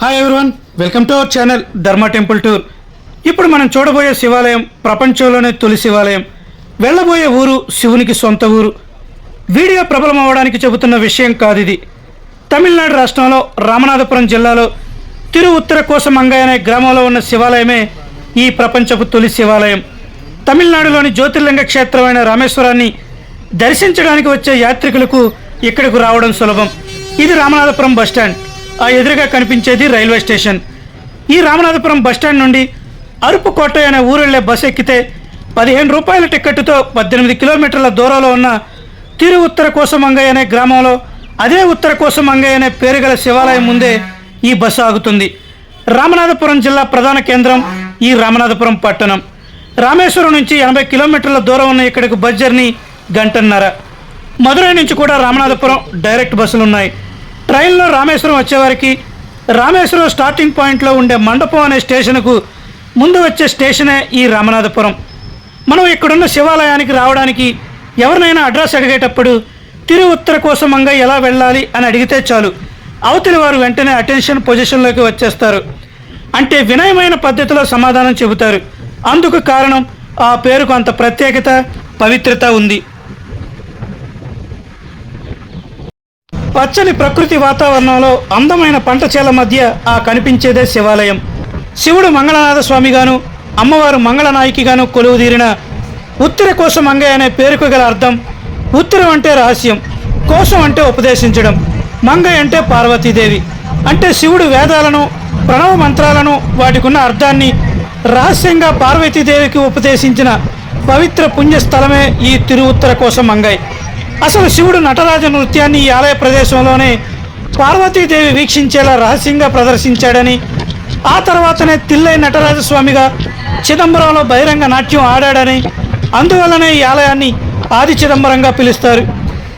Hi everyone welcome to our channel Dharma temple tour ఇప్పుడు మనం చూడబోయే శివాలయం ప్రపంచంలోనే తొలి శివాలయం. వెళ్ళబోయే ఊరు శివునికి సొంత ఊరు. వీడియో ప్రబలం అవ్వడానికి చెబుతున్న విషయం కాదు ఇది తమిళనాడు రాష్ట్రంలో రామనాథపురం జిల్లాలో తిరు ఉత్తర కోసమంగయ్య అనే గ్రామంలో ఉన్న శివాలయమే ఈ ప్రపంచపు తొలి శివాలయం. తమిళనాడులోని జ్యోతిర్లింగ క్షేత్రమైన రామేశ్వరాన్ని దర్శించడానికి వచ్చే యాత్రికులకు ఇక్కడకు రావడం సులభం. ఇది రామనాథపురం బస్టాండ్ ఆ ఎదురుగా కనిపించేది రైల్వే స్టేషన్. ఈ రామనాథపురం బస్టాండ్ నుండి అరుపుకోట అనే ఊరెళ్ళే బస్ ఎక్కితే పదిహేను రూపాయల టిక్కెట్టుతో పద్దెనిమిది కిలోమీటర్ల దూరంలో ఉన్న తిరు ఉత్తర కోసమంగై అనే గ్రామంలో అదే ఉత్తర కోసమంగై అనే పేరు గల శివాలయం ముందే ఈ బస్సు ఆగుతుంది. రామనాథపురం జిల్లా ప్రధాన కేంద్రం ఈ రామనాథపురం పట్టణం. రామేశ్వరం నుంచి ఎనభై కిలోమీటర్ల దూరం ఉన్న ఇక్కడికి బస్ జర్నీ గంటన్నర. మదురై నుంచి కూడా రామనాథపురం డైరెక్ట్ బస్సులు ఉన్నాయి ట్రైన్లో రామేశ్వరం వచ్చేవారికి రామేశ్వరం స్టార్టింగ్ పాయింట్లో ఉండే మండపం అనే స్టేషన్కు ముందు వచ్చే స్టేషనే ఈ రామనాథపురం. మనం ఇక్కడున్న శివాలయానికి రావడానికి ఎవరినైనా అడ్రస్ అడిగేటప్పుడు తిరు ఉత్తర కోసమంగా ఎలా వెళ్ళాలి అని అడిగితే చాలు. అవతలి వారు వెంటనే అటెన్షన్ పొజిషన్లోకి వచ్చేస్తారు. అంటే వినయమైన పద్ధతిలో సమాధానం చెబుతారు. అందుకు కారణం ఆ పేరుకు అంత ప్రత్యేకత పవిత్రత ఉంది. పచ్చని ప్రకృతి వాతావరణంలో అందమైన పంట చేల మధ్య ఆ కనిపించేదే శివాలయం. శివుడు మంగళనాథ స్వామిగాను అమ్మవారు మంగళనాయికిగాను కొలువుదీరిన ఉత్తర కోసం మంగయ్య అనే పేరుకు గల అర్థం ఉత్తరం అంటే రహస్యం కోసం అంటే ఉపదేశించడం మంగయ్య అంటే పార్వతీదేవి. అంటే శివుడు వేదాలను ప్రణవ మంత్రాలను వాటికున్న అర్థాన్ని రహస్యంగా పార్వతీదేవికి ఉపదేశించిన పవిత్ర పుణ్యస్థలమే ఈ తిరువుత్తర కోసం మంగై అసలు శివుడు నటరాజ నృత్యాన్ని ఈ ఆలయ ప్రదేశంలోనే పార్వతీదేవి వీక్షించేలా రహస్యంగా ప్రదర్శించాడని ఆ తర్వాతనే తిల్లై నటరాజస్వామిగా చిదంబరంలో బహిరంగ నాట్యం ఆడాడని అందువలనే ఈ ఆలయాన్ని ఆది చిదంబరంగా పిలుస్తారు.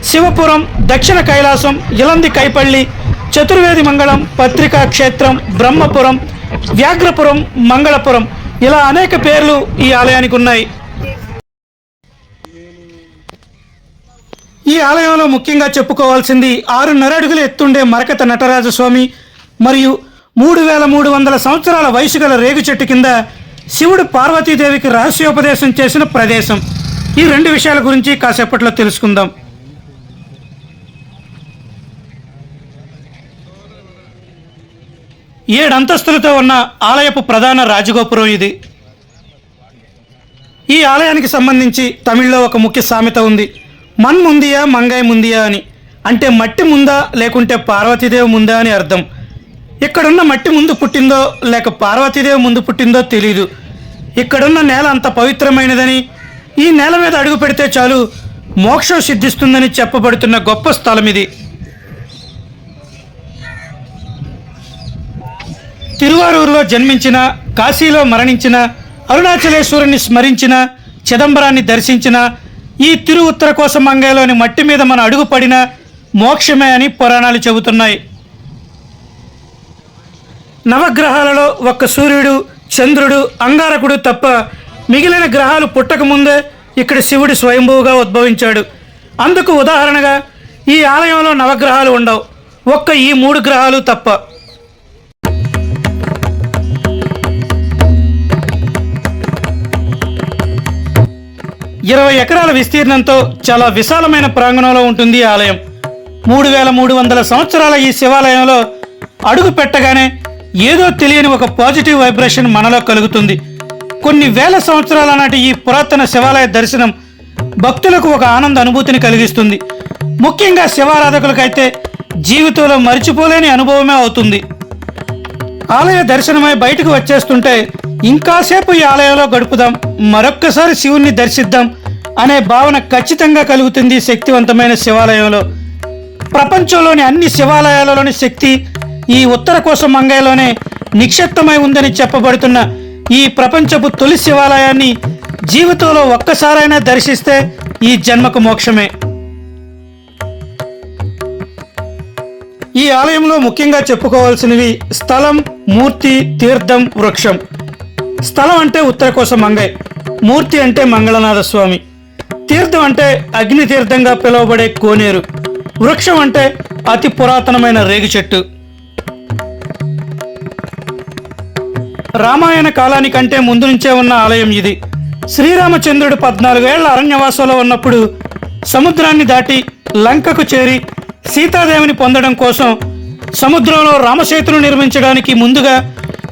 శివపురం దక్షిణ కైలాసం ఇలంది కైపల్లి చతుర్వేది మంగళం పత్రికా క్షేత్రం బ్రహ్మపురం వ్యాఘ్రపురం మంగళపురం ఇలా అనేక పేర్లు ఈ ఆలయానికి ఉన్నాయి. ఈ ఆలయంలో ముఖ్యంగా చెప్పుకోవాల్సింది ఆరున్నర అడుగులు ఎత్తుండే మరకత నటరాజస్వామి మరియు మూడు వేల మూడు వందల సంవత్సరాల వయసు గల రేగు చెట్టు కింద శివుడు పార్వతీదేవికి రహస్యోపదేశం చేసిన ప్రదేశం. ఈ రెండు విషయాల గురించి కాసేపట్లో తెలుసుకుందాం. ఏడు అంతస్తులతో ఉన్న ఆలయపు ప్రధాన రాజగోపురం ఇది. ఈ ఆలయానికి సంబంధించి తమిళ్ళో ఒక ముఖ్య సామెత ఉంది. మన్ ముందియా మంగాయ్ ముందియా అని. అంటే మట్టి ముందా లేకుంటే పార్వతీదేవి ముందా అని అర్థం. ఇక్కడున్న మట్టి ముందు పుట్టిందో లేక పార్వతీదేవి ముందు పుట్టిందో తెలియదు ఇక్కడున్న నేల అంత పవిత్రమైనదని ఈ నేల మీద అడుగు పెడితే చాలు మోక్షం సిద్ధిస్తుందని చెప్పబడుతున్న గొప్ప స్థలం ఇది తిరువారూరులో జన్మించిన కాశీలో మరణించిన అరుణాచలేశ్వరుని స్మరించిన చిదంబరాన్ని దర్శించిన ఈ తిరు ఉత్తర కోసమంగలోని మట్టి మీద మన అడుగు పడిన మోక్షమే అని పురాణాలు చెబుతున్నాయి. నవగ్రహాలలో ఒక్క సూర్యుడు చంద్రుడు అంగారకుడు తప్ప మిగిలిన గ్రహాలు పుట్టకముందే ఇక్కడ శివుడు స్వయంభూగా ఉద్భవించాడు. అందుకు ఉదాహరణగా ఈ ఆలయంలో నవగ్రహాలు ఉండవు. ఒక్క ఈ మూడు గ్రహాలు తప్ప. ఇరవై ఎకరాల విస్తీర్ణంతో చాలా విశాలమైన ప్రాంగణంలో ఉంటుంది ఈ ఆలయం. మూడు వేల మూడు వందల సంవత్సరాల ఈ శివాలయంలో అడుగు పెట్టగానే ఏదో తెలియని ఒక పాజిటివ్ వైబ్రేషన్ మనలో కలుగుతుంది. కొన్ని వేల సంవత్సరాల నాటి ఈ పురాతన శివాలయ దర్శనం భక్తులకు ఒక ఆనంద అనుభూతిని కలిగిస్తుంది. ముఖ్యంగా శివారాధకులకైతే జీవితంలో మరిచిపోలేని అనుభవమే అవుతుంది. ఆలయ దర్శనమై బయటకు వచ్చేస్తుంటే ఇంకాసేపు ఈ ఆలయంలో గడుపుదాం. మరొక్కసారి శివుణ్ణి దర్శిద్దాం అనే భావన ఖచ్చితంగా కలుగుతుంది శక్తివంతమైన శివాలయంలో. ప్రపంచంలోని అన్ని శివాలయాలలోని శక్తి ఈ ఉత్తర కోసం మంగయ్యలోనే నిక్షిప్తమై ఉందని చెప్పబడుతున్న ఈ ప్రపంచపు తొలి శివాలయాన్ని జీవితంలో ఒక్కసారైనా దర్శిస్తే ఈ జన్మకు మోక్షమే. ఈ ఆలయంలో ముఖ్యంగా చెప్పుకోవాల్సినవి స్థలం మూర్తి తీర్థం వృక్షం. స్థలం అంటే ఉత్తర కోసం మంగై మూర్తి అంటే మంగళనాథ స్వామి తీర్థం అంటే అగ్ని తీర్థంగా పిలువబడే కోనేరు వృక్షం అంటే అతి పురాతనమైన రేగు చెట్టు రామాయణ కాలానికంటే ముందు నుంచే ఉన్న ఆలయం ఇది. శ్రీరామచంద్రుడు పద్నాలుగేళ్ళ అరణ్యవాసంలో ఉన్నప్పుడు సముద్రాన్ని దాటి లంకకు చేరి సీతాదేవిని పొందడం కోసం సముద్రంలో రామసేతును నిర్మించడానికి ముందుగా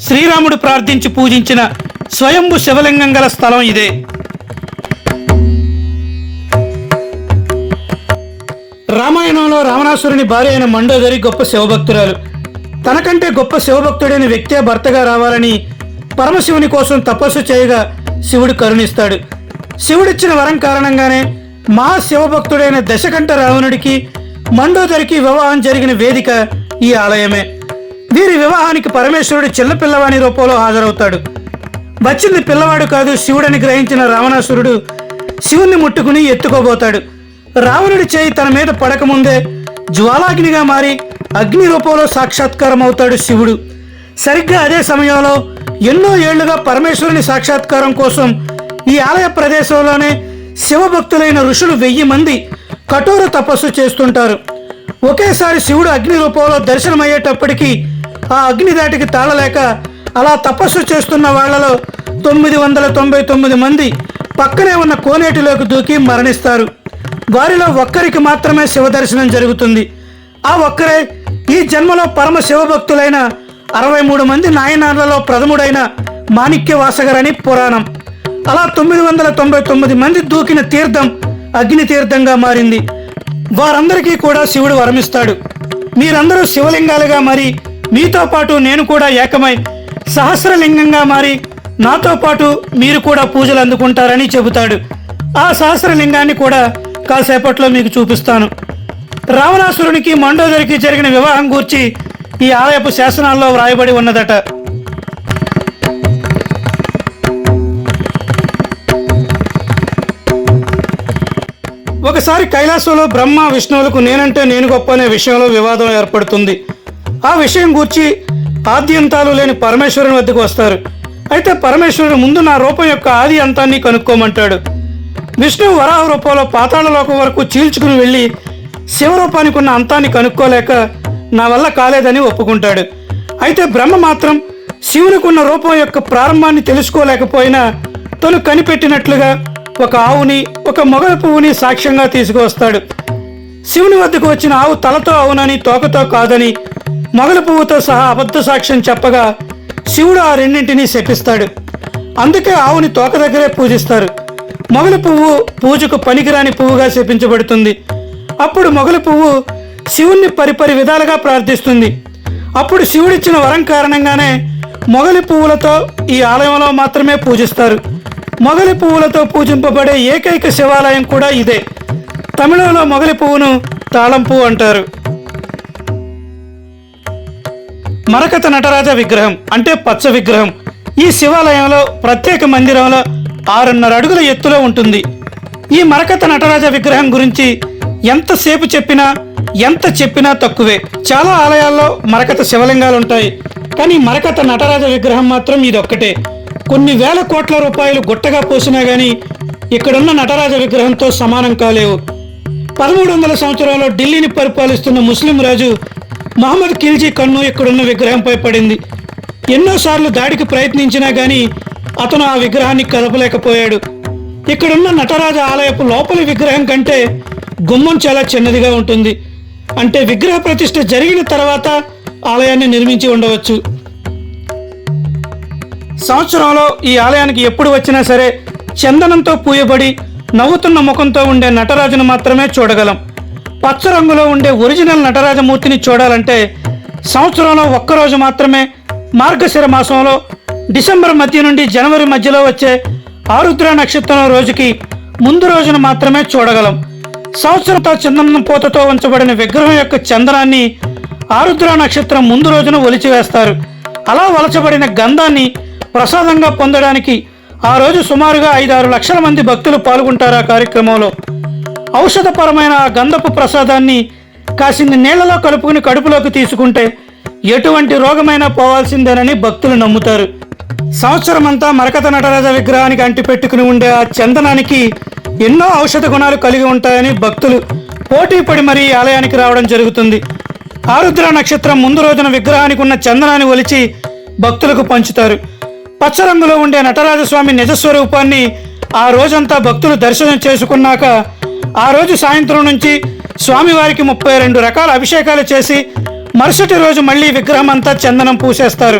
శ్రీరాముడు ప్రార్థించి పూజించిన స్వయంభు శివలింగం గల స్థలం ఇదే. రామాయణంలో రావణాసురుని భార్య అయిన మండోదరి గొప్ప శివభక్తురాలు. తనకంటే గొప్ప శివభక్తుడైన వ్యక్తే భర్తగా రావాలని పరమశివుని కోసం తపస్సు చేయగా శివుడు కరుణిస్తాడు. శివుడిచ్చిన వరం కారణంగానే మా శివభక్తుడైన దశకంఠ రావణుడికి మండోదరికి వివాహం జరిగిన వేదిక ఈ ఆలయమే. వీరి వివాహానికి పరమేశ్వరుడు చిన్నపిల్లవాణి రూపంలో హాజరవుతాడు. వచ్చింది పిల్లవాడు కాదు శివుడని గ్రహించిన రావణాసురుడు శివుణ్ణి ముట్టుకుని ఎత్తుకోబోతాడు. రావణుడి చేయి తన మీద పడకముందే జ్వాలాగ్నిగా మారి అగ్ని రూపంలో సాక్షాత్కారం అవుతాడు శివుడు. సరిగ్గా అదే సమయంలో ఎన్నో ఏళ్ళుగా పరమేశ్వరుని సాక్షాత్కారం కోసం ఈ ఆలయ ప్రదేశంలోనే శివభక్తులైన ఋషులు వెయ్యి మంది కఠోర తపస్సు చేస్తుంటారు. ఒకేసారి శివుడు అగ్ని రూపంలో దర్శనమయ్యేటప్పటికీ ఆ అగ్ని దాటికి తాళలేక అలా తపస్సు చేస్తున్న వాళ్ళలో తొమ్మిది వందల తొంభై తొమ్మిది మంది పక్కనే ఉన్న కోనేటిలోకి దూకి మరణిస్తారు. వారిలో ఒక్కరికి మాత్రమే శివ దర్శనం జరుగుతుంది. ఆ ఒక్కరే ఈ జన్మలో పరమ శివభక్తులైన అరవై మూడు మంది నాయనార్లలో ప్రథముడైన మాణిక్య వాసగరని పురాణం. అలా తొమ్మిది వందల తొంభై తొమ్మిది మంది దూకిన తీర్థం అగ్ని తీర్థంగా మారింది. వారందరికీ కూడా శివుడు వరమిస్తాడు. మీరందరూ శివలింగాలుగా మరి మీతో పాటు నేను కూడా ఏకమై సహస్రలింగంగా మారి నాతో పాటు మీరు కూడా పూజలు అందుకుంటారని చెబుతాడు. ఆ సహస్రలింగాన్ని కూడా కాసేపట్లో మీకు చూపిస్తాను. రావణాసురునికి మండోదరికి జరిగిన వివాహం గూర్చి ఈ ఆలయపు శాసనాల్లో వ్రాయబడి ఉన్నదట. ఒకసారి కైలాసంలో బ్రహ్మ విష్ణువులకు నేనంటే నేను గొప్ప అనే విషయంలో వివాదం ఏర్పడుతుంది. ఆ విషయం గూర్చి ఆద్యంతాలు లేని పరమేశ్వరుని వద్దకు వస్తారు. అయితే పరమేశ్వరుడు ముందు నా రూపం యొక్క ఆది అంతాన్ని కనుక్కోమంటాడు. విష్ణువు వరాహ రూపంలో పాతాళ లోకం వరకు చీల్చుకుని వెళ్ళి శివరూపానికి ఉన్న అంతాన్ని కనుక్కోలేక నా వల్ల కాలేదని ఒప్పుకుంటాడు. అయితే బ్రహ్మ మాత్రం శివునికి ఉన్న రూపం యొక్క ప్రారంభాన్ని తెలుసుకోలేకపోయినా తను కనిపెట్టినట్లుగా ఒక ఆవుని ఒక మొగల పువ్వుని సాక్ష్యంగా తీసుకువస్తాడు. శివుని వద్దకు వచ్చిన ఆవు తలతో అవునని తోకతో కాదని మొగల పువ్వుతో సహా అబద్ధ సాక్ష్యం చెప్పగా శివుడు ఆ రెండింటినీ శపిస్తాడు. అందుకే ఆవుని తోక దగ్గరే పూజిస్తారు. మొగల పువ్వు పూజకు పనికిరాని పువ్వుగా శపించబడుతుంది. అప్పుడు మొగల పువ్వు శివుణ్ణి పరిపరి విధాలుగా ప్రార్థిస్తుంది. అప్పుడు శివుడిచ్చిన వరం కారణంగానే మొగలి పువ్వులతో ఈ ఆలయంలో మాత్రమే పూజిస్తారు. మొగలి పువ్వులతో పూజింపబడే ఏకైక శివాలయం కూడా ఇదే. తమిళంలో మొగలి పువ్వును తాళం పువ్వు అంటారు. మరకత నటరాజ విగ్రహం అంటే పచ్చ విగ్రహం. ఈ శివాలయంలో ప్రత్యేక మందిరంలో ఆరున్నర అడుగుల ఎత్తులో ఉంటుంది. ఈ మరకత నటరాజ విగ్రహం గురించి ఎంతసేపు చెప్పినా ఎంత చెప్పినా తక్కువే. చాలా ఆలయాల్లో మరకత శివలింగాలు ఉంటాయి కానీ మరకత నటరాజ విగ్రహం మాత్రం ఇదొక్కటే. కొన్ని వేల కోట్ల రూపాయలు గుట్టగా పోసినా గానీ ఇక్కడున్న నటరాజ విగ్రహంతో సమానం కాలేవు. పదమూడు వందల సంవత్సరంలో ఢిల్లీని పరిపాలిస్తున్న ముస్లిం రాజు మహమ్మద్ ఖిల్జీ కన్ను ఇక్కడున్న విగ్రహంపై పడింది. ఎన్నోసార్లు దాడికి ప్రయత్నించినా కానీ అతను ఆ విగ్రహాన్ని కదపలేకపోయాడు ఇక్కడున్న నటరాజ ఆలయపు లోపలి విగ్రహం కంటే గుమ్మం చాలా చిన్నదిగా ఉంటుంది. అంటే విగ్రహ ప్రతిష్ఠ జరిగిన తర్వాత ఆలయాన్ని నిర్మించి ఉండవచ్చు. సంవత్సరంలో ఈ ఆలయానికి ఎప్పుడు వచ్చినా సరే చందనంతో పూయబడి నవ్వుతున్న ముఖంతో ఉండే నటరాజును మాత్రమే చూడగలం. పచ్చ రంగులో ఉండే ఒరిజినల్ నటరాజమూర్తిని చూడాలంటే సంవత్సరంలో ఒక్కరోజు మాత్రమే మార్గశిర మాసంలో డిసెంబర్ మధ్య నుండి జనవరి మధ్యలో వచ్చే ఆరుద్ర నక్షత్రం రోజుకి ముందు రోజున మాత్రమే చూడగలం. సంవత్సరంతో చందనం పూతతో ఉంచబడిన విగ్రహం యొక్క చందనాన్ని ఆరుద్ర నక్షత్రం ముందు రోజున ఒలిచివేస్తారు. అలా వలచబడిన గంధాన్ని ప్రసాదంగా పొందడానికి ఆ రోజు సుమారుగా ఐదారు లక్షల మంది భక్తులు పాల్గొంటారు ఆ కార్యక్రమంలో. ఔషధపరమైన గంధపు ప్రసాదాన్ని కాసిన్ని నీళ్ళలో కలుపుకుని కడుపులోకి తీసుకుంటే ఎటువంటి రోగమైనా పోవాల్సిందేనని భక్తులు నమ్ముతారు. సంవత్సరమంతా మరకత నటరాజ విగ్రహానికి అంటిపెట్టుకుని ఉండే ఆ చందనానికి ఎన్నో ఔషధ గుణాలు కలిగి ఉంటాయని భక్తులు పోటీ పడి మరీ ఆలయానికి రావడం జరుగుతుంది. ఆరుద్ర నక్షత్రం ముందు రోజున విగ్రహానికి ఉన్న చందనాన్ని ఒలిచి భక్తులకు పంచుతారు. పచ్చ రంగులో ఉండే నటరాజస్వామి నిజస్వరూపాన్ని ఆ రోజంతా భక్తులు దర్శనం చేసుకున్నాక ఆ రోజు సాయంత్రం నుంచి స్వామివారికి ముప్పై రెండు రకాల అభిషేకాలు చేసి మరుసటి రోజు మళ్ళీ విగ్రహం అంతా చందనం పూసేస్తారు.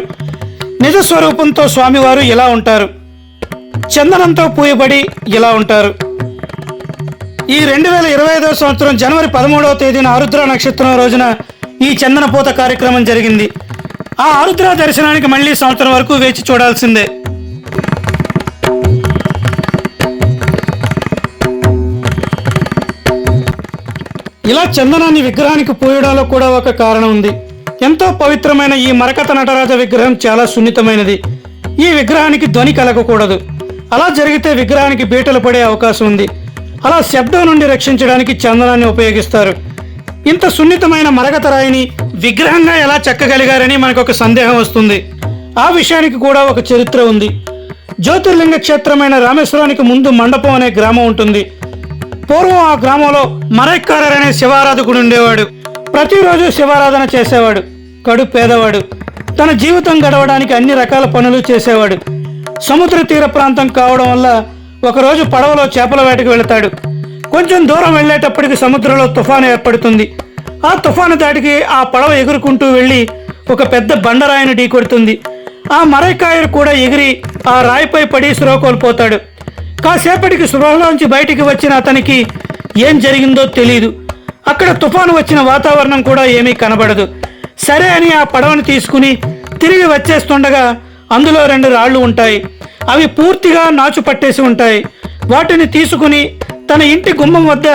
నిజ స్వరూపంతో స్వామివారు ఇలా ఉంటారు. చందనంతో పూయబడి ఇలా ఉంటారు. ఈ రెండు వేల ఇరవై ఐదవ సంవత్సరం జనవరి పదమూడవ తేదీన ఆరుద్ర నక్షత్రం రోజున ఈ చందన పూత కార్యక్రమం జరిగింది. ఆ ఆరుద్ర దర్శనానికి మళ్ళీ సంవత్సరం వరకు వేచి చూడాల్సిందే. ఇలా చందనాన్ని విగ్రహానికి పోయడంలో కూడా ఒక కారణం ఉంది. ఎంతో పవిత్రమైన ఈ మరకత నటరాజ విగ్రహం చాలా సున్నితమైనది. ఈ విగ్రహానికి ధ్వని కలగకూడదు. అలా జరిగితే విగ్రహానికి బీటలు పడే అవకాశం ఉంది. అలా శబ్దం నుండి రక్షించడానికి చందనాన్ని ఉపయోగిస్తారు. ఇంత సున్నితమైన మరకత రాయిని విగ్రహంగా ఎలా చెక్కగలిగారని మనకు ఒక సందేహం వస్తుంది. ఆ విషయానికి కూడా ఒక చరిత్ర ఉంది. జ్యోతిర్లింగ క్షేత్రమైన రామేశ్వరానికి ముందు మండపం అనే గ్రామం ఉంటుంది. పూర్వం ఆ గ్రామంలో మరైక్కారర్ అనే శివారాధకుడు ఉండేవాడు. ప్రతిరోజు శివారాధన చేసేవాడు. కడు పేదవాడు. తన జీవితం గడవడానికి అన్ని రకాల పనులు చేసేవాడు. సముద్ర తీర ప్రాంతం కావడం వల్ల ఒకరోజు పడవలో చేపల వేటకు వెళతాడు. కొంచెం దూరం వెళ్ళేటప్పటికి సముద్రంలో తుఫాను ఏర్పడుతుంది. ఆ తుఫాను దాటికి ఆ పడవ ఎగురుకుంటూ వెళ్ళి ఒక పెద్ద బండరాయిని ఢీకొడుతుంది. ఆ మరైకాయరు కూడా ఎగిరి ఆ రాయిపై పడి స్పృహ కోల్పోతాడు కాసేపటికి స్పృహలోంచి బయటికి వచ్చిన అతనికి ఏం జరిగిందో తెలియదు అక్కడ తుఫాను వచ్చిన వాతావరణం కూడా ఏమీ కనబడదు. సరే అని ఆ పడవను తీసుకుని తిరిగి వచ్చేస్తుండగా అందులో రెండు రాళ్ళు ఉంటాయి. అవి పూర్తిగా నాచు పట్టేసి ఉంటాయి. వాటిని తీసుకుని తన ఇంటి గుమ్మం వద్ద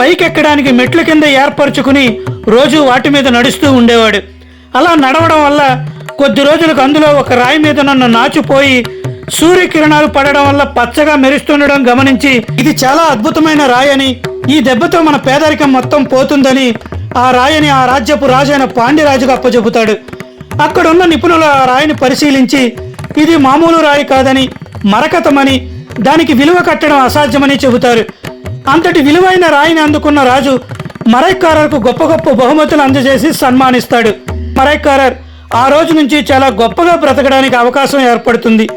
పైకెక్కడానికి మెట్ల కింద ఏర్పరచుకుని రోజు వాటి మీద నడుస్తూ ఉండేవాడు. అలా నడవడం వల్ల కొద్ది రోజులకు అందులో ఒక రాయి మీద నన్ను నాచుపోయి సూర్యకిరణాలు పడడం వల్ల పచ్చగా మెరుస్తుండడం గమనించి ఇది చాలా అద్భుతమైన రాయని ఈ దెబ్బతో మన పేదరికం మొత్తం పోతుందని ఆ రాయని ఆ రాజ్యపు రాజైన పాండ్యరాజుగా అప్పచెబుతాడు అక్కడున్న నిపుణులు ఆ రాయిని పరిశీలించి ఇది మామూలు రాయి కాదని మరకతమని దానికి విలువ కట్టడం అసాధ్యమని చెబుతారు. అంతటి విలువైన రాయిని అందుకున్న రాజు మరైకారర్కు గొప్ప గొప్ప బహుమతులు అందజేసి సన్మానిస్తాడు. మరైకారర్ ఆ రోజు నుంచి చాలా గొప్పగా బ్రతకడానికి అవకాశం ఏర్పడుతుంది.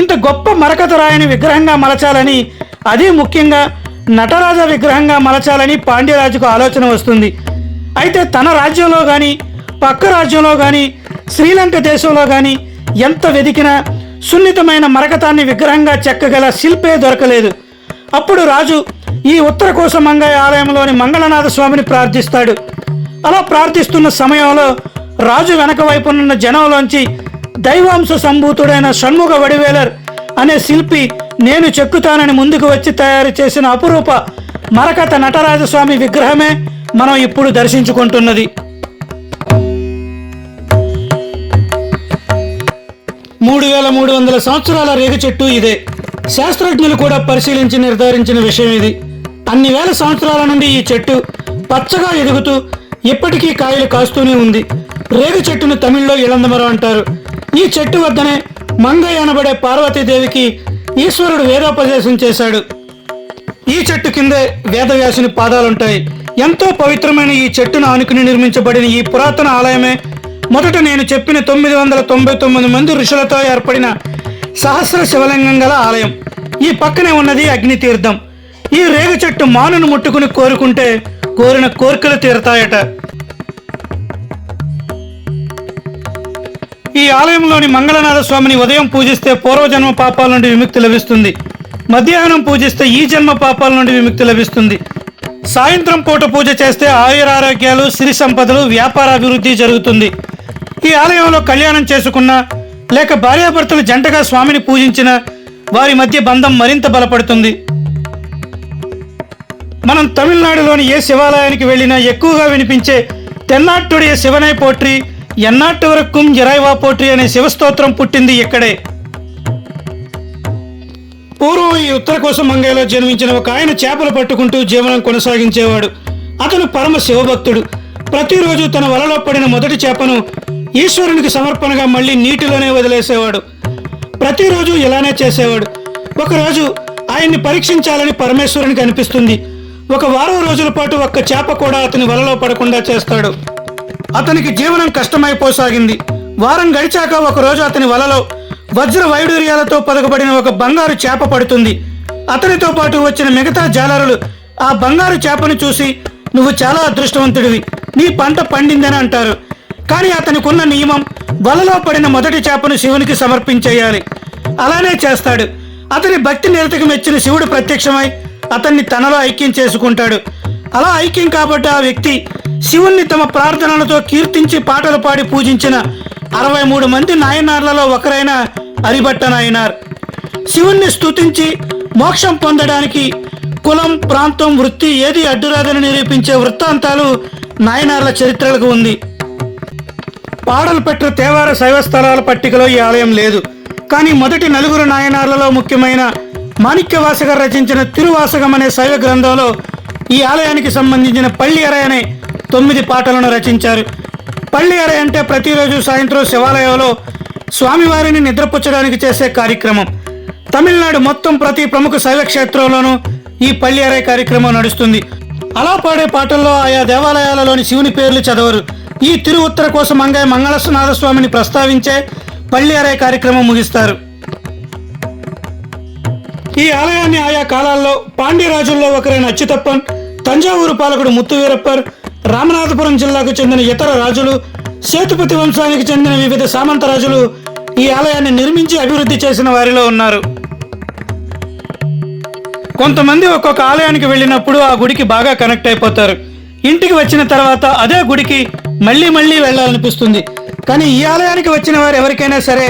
ఇంత గొప్ప మరకతరాయని విగ్రహంగా మలచాలని అదే ముఖ్యంగా నటరాజ విగ్రహంగా మలచాలని పాండ్యరాజుకు ఆలోచన వస్తుంది. అయితే తన రాజ్యంలో కానీ పక్క రాజ్యంలో కానీ శ్రీలంక దేశంలో కానీ ఎంత వెదికినా సున్నితమైన మరకతాన్ని విగ్రహంగా చెక్కగల శిల్పే దొరకలేదు. అప్పుడు రాజు ఈ ఉత్తర కోసమంగయ్య ఆలయంలోని మంగళనాథ స్వామిని ప్రార్థిస్తాడు. అలా ప్రార్థిస్తున్న సమయంలో రాజు వెనక వైపునున్న జనంలోంచి దైవాంశ సంభూతుడైన షణ్ముఖ వడివేలర్ అనే శిల్పి నేను చెక్కుతానని ముందుకు వచ్చి తయారు చేసిన అపురూప మరకత నటరాజస్వామి విగ్రహమే మనం ఇప్పుడు దర్శించుకుంటున్నది. మూడు వేల మూడు వందల సంవత్సరాల రేగు చెట్టు ఇదే. శాస్త్రజ్ఞులు కూడా పరిశీలించి నిర్ధారించిన విషయం ఇది. అన్ని వేల సంవత్సరాల నుండి ఈ చెట్టు పచ్చగా ఎదుగుతూ ఇప్పటికీ కాయలు కాస్తూనే ఉంది. రేగు చెట్టును తమిళ్ళో ఇళందమరం అంటారు. ఈ చెట్టు వద్దనే మంగయ్య అనబడే పార్వతీదేవికి ఈశ్వరుడు వేదోపదేశం చేశాడు. ఈ చెట్టు కిందే వేదవ్యాసుని పాదాలుంటాయి. ఎంతో పవిత్రమైన ఈ చెట్టును ఆనుకుని నిర్మించబడిన ఈ పురాతన ఆలయమే మొదట నేను చెప్పిన తొమ్మిది వందల తొంభై తొమ్మిది మంది ఋషులతో ఏర్పడిన సహస్ర శివలింగం గల ఆలయం. ఈ పక్కనే ఉన్నది అగ్ని తీర్థం. ఈ రేగు చెట్టు మానును ముట్టుకుని కోరుకుంటే కోరిన కోరికలు తీరతాయట. ఈ ఆలయంలోని మంగళనాథ స్వామిని ఉదయం పూజిస్తే పూర్వజన్మ పాపాల నుండి విముక్తి లభిస్తుంది. మధ్యాహ్నం పూజిస్తే ఈ జన్మ పాపాల నుండి విముక్తి లభిస్తుంది. సాయంత్రం పూట పూజ చేస్తే ఆయురారోగ్యాలు సిరి సంపదలు వ్యాపారాభివృద్ధి జరుగుతుంది. ఈ ఆలయంలో కళ్యాణం చేసుకున్న లేక భార్యాభర్తలు జంటగా స్వామిని పూజించిన వారి మధ్య బంధం మరింత బలపడుతుంది. మనం తమిళనాడులోని ఏ శివాలయానికి వెళ్ళినా ఎక్కువగా వినిపించే తెన్నాట్టుடைய శివనై పోట్రి ఎన్నాటి వరకు జరైవా పోట్రి అనే శివస్తోత్రం పుట్టింది ఇక్కడే. పూర్వం ఈ ఉత్తర కోసం మంగయ్యలో జన్మించిన ఒక ఆయన చేపలు పట్టుకుంటూ జీవనం కొనసాగించేవాడు. అతను పరమ శివభక్తుడు. ప్రతిరోజు తన వలలో పడిన మొదటి చేపను ఈశ్వరునికి సమర్పణగా మళ్ళీ నీటిలోనే వదిలేసేవాడు. ప్రతిరోజు ఇలానే చేసేవాడు. ఒకరోజు ఆయన్ని పరీక్షించాలని పరమేశ్వరునికి అనిపిస్తుంది. ఒక వారం రోజుల పాటు ఒక్క చేప కూడా అతని వలలో పడకుండా చేస్తాడు. అతనికి జీవనం కష్టమైపోసాగింది వారం గడిచాక ఒక రోజు అతని వలలో వజ్ర వైడూర్యాలతో పదకబడిన ఒక బంగారు చేప పడుతుంది. అతనితో పాటు వచ్చిన మిగతా జాలరులు ఆ బంగారు చేపను చూసి నువ్వు చాలా అదృష్టవంతుడివి. నీ పంట పండిందని అంటారు. కానీ అతనికి ఉన్న నియమం వలలో పడిన మొదటి చేపను శివునికి సమర్పించేయాలి. అలానే చేస్తాడు. అతని భక్తి నిరతకు మెచ్చిన శివుడు ప్రత్యక్షమై అతన్ని తనలో ఐక్యం చేసుకుంటాడు. అలా ఐక్యం కాబట్టి ఆ వ్యక్తి శివుణ్ణి తమ ప్రార్థనలతో కీర్తించి పాటలు పాడి పూజించిన అరవై మూడు మంది నాయనార్లలో ఒకరైన హరిభట్ట నాయనార్ శివుణ్ణి స్తుతించి మోక్షం పొందడానికి కులం ప్రాంతం వృత్తి ఏది అడ్డురాదని నిరూపించే వృత్తాంతాలు నాయనార్ల చరిత్రలకు ఉంది. పాడలు పెట్టిన తేవార శైవ స్థలాల పట్టికలో ఈ ఆలయం లేదు. కానీ మొదటి నలుగురు నాయనార్లలో ముఖ్యమైన మాణిక్యవాసగర్ రచించిన తిరువాసగం అనే శైవ గ్రంథంలో ఈ ఆలయానికి సంబంధించిన పళ్ళి అనే తొమ్మిది పాటలను రచించారు. పల్లి అరై అంటే ప్రతిరోజు సాయంత్రం శివాలయంలో స్వామివారిని నిద్రపుచ్చడానికి చేసే కార్యక్రమం. తమిళనాడు మొత్తం ప్రతి ప్రముఖ శైవ క్షేత్రంలోనూ ఈ పల్లి అరై కార్యక్రమం నడుస్తుంది. అలా పాడే పాటల్లో ఆయా దేవాలయాలలోని శివుని పేర్లు చదవరు. ఈ తిరు ఉత్తర కోసం మంగాయ మంగళనాథస్వామిని ప్రస్తావించే పల్లి అరై కార్యక్రమం ముగిస్తారు. ఈ ఆలయాన్ని ఆయా కాలాల్లో పాండ్యరాజుల్లో ఒకరైన అచ్యుతప్పన్ తంజావూరు పాలకుడు ముత్తువీరప్పర్ రామనాథపురం జిల్లాకు చెందిన ఇతర రాజులు సేతుపతి వంశానికి చెందిన వివిధ సామంత రాజులు ఈ ఆలయాన్ని నిర్మించి అభివృద్ధి చేసిన వారిలో ఉన్నారు. కొంతమంది ఒక్కొక్క ఆలయానికి వెళ్ళినప్పుడు ఆ గుడికి బాగా కనెక్ట్ అయిపోతారు. ఇంటికి వచ్చిన తర్వాత అదే గుడికి మళ్ళీ మళ్ళీ వెళ్ళాలనిపిస్తుంది. కానీ ఈ ఆలయానికి వచ్చిన వారు ఎవరికైనా సరే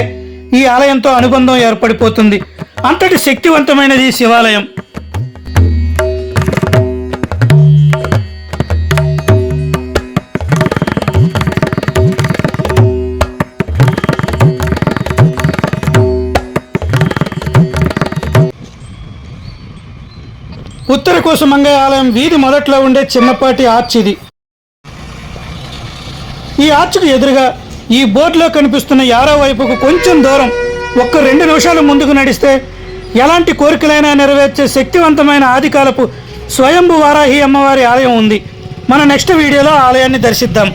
ఈ ఆలయంతో అనుబంధం ఏర్పడిపోతుంది. అంతటి శక్తివంతమైనది శివాలయం. కోసమంగయ్య ఆలయం వీధి మొదట్లో ఉండే చిన్నపాటి ఆర్చ్ ఇది. ఈ ఆర్చ్కు ఎదురుగా ఈ బోర్డులో కనిపిస్తున్న యారో వైపుకు కొంచెం దూరం ఒక్క రెండు నిమిషాలు ముందుకు నడిస్తే ఎలాంటి కోరికలైనా నెరవేర్చే శక్తివంతమైన ఆదికాలపు స్వయంభు వారాహి అమ్మవారి ఆలయం ఉంది. మన నెక్స్ట్ వీడియోలో ఆలయాన్ని దర్శిద్దాం.